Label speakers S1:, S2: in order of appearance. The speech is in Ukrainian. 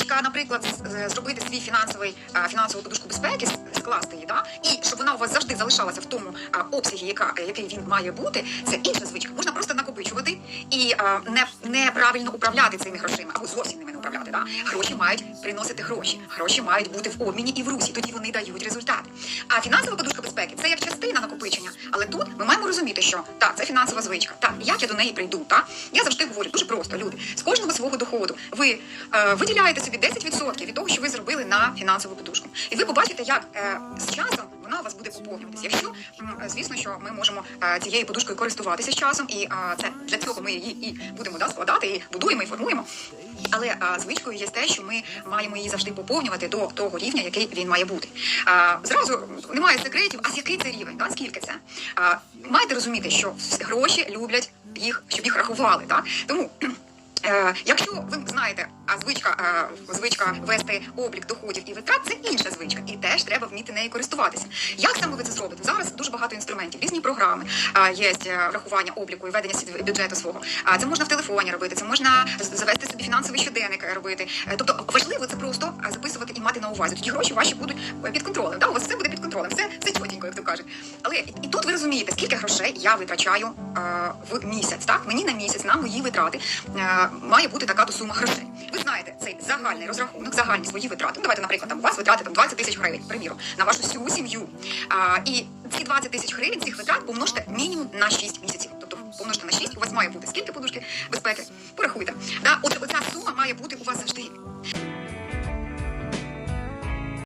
S1: звичка, наприклад, з- зробити свій фінансовий фінансову подушку безпеки, скласти її, да? і щоб вона у вас завжди залишалася в тому а, обсягі, яка, який він має бути, це інша звичка. Можна просто накопичувати і не, неправильно управляти цими грошима, або зовсім ними не управляти. Да? Гроші мають приносити гроші. Гроші мають бути в обміні і в русі, тоді вони дають результат. А фінансова подушка безпеки це як розуміти, що так, це фінансова звичка. Так, як я до неї прийду? Так? Я завжди говорю дуже просто, люди. З кожного свого доходу ви е, виділяєте собі 10% від того, що ви зробили на фінансову подушку. І ви побачите, як е, з часом у вас буде поповнюватися. Якщо, звісно, що ми можемо е, цією подушкою користуватися з часом, і е, це для цього ми її і будемо да, складати, і будуємо, і формуємо. Але е, звичкою є те, що ми маємо її завжди поповнювати до того рівня, який він має бути. Е, зразу немає секретів, а з який це рівень? Да? Скільки це? Е, маєте розуміти, що гроші люблять їх, щоб їх рахували. Так? Тому. Е, якщо ви знаєте, а звичка, е, звичка вести облік доходів і витрат це інша звичка, і теж треба вміти нею користуватися. Як саме ви це зробите? Зараз дуже багато інструментів, різні програми е, є е, рахування обліку і ведення бюджету свого. А це можна в телефоні робити, це можна завести собі фінансовий щоденник е, робити. Е, Тобто важливо це просто е, записувати і мати на увазі. Тоді гроші ваші будуть е, під контролем. Да? У вас все буде під контролем, все, все чотенько, як то кажуть. Але і тут ви розумієте, скільки грошей я витрачаю е, в місяць. Так мені на місяць на мої витрати е, має бути така то сума грошей. Ви знаєте цей загальний розрахунок, загальні свої витрати. Ну, давайте, наприклад, там у вас витрати там 20 тисяч гривень, приміром, на вашу всю сім'ю. А, і ці 20 тисяч гривень цих витрат помножте мінімум на 6 місяців. Тобто помножте на 6, у вас має бути скільки подушки безпеки? Порахуйте. Да? От ця сума має бути у вас завжди.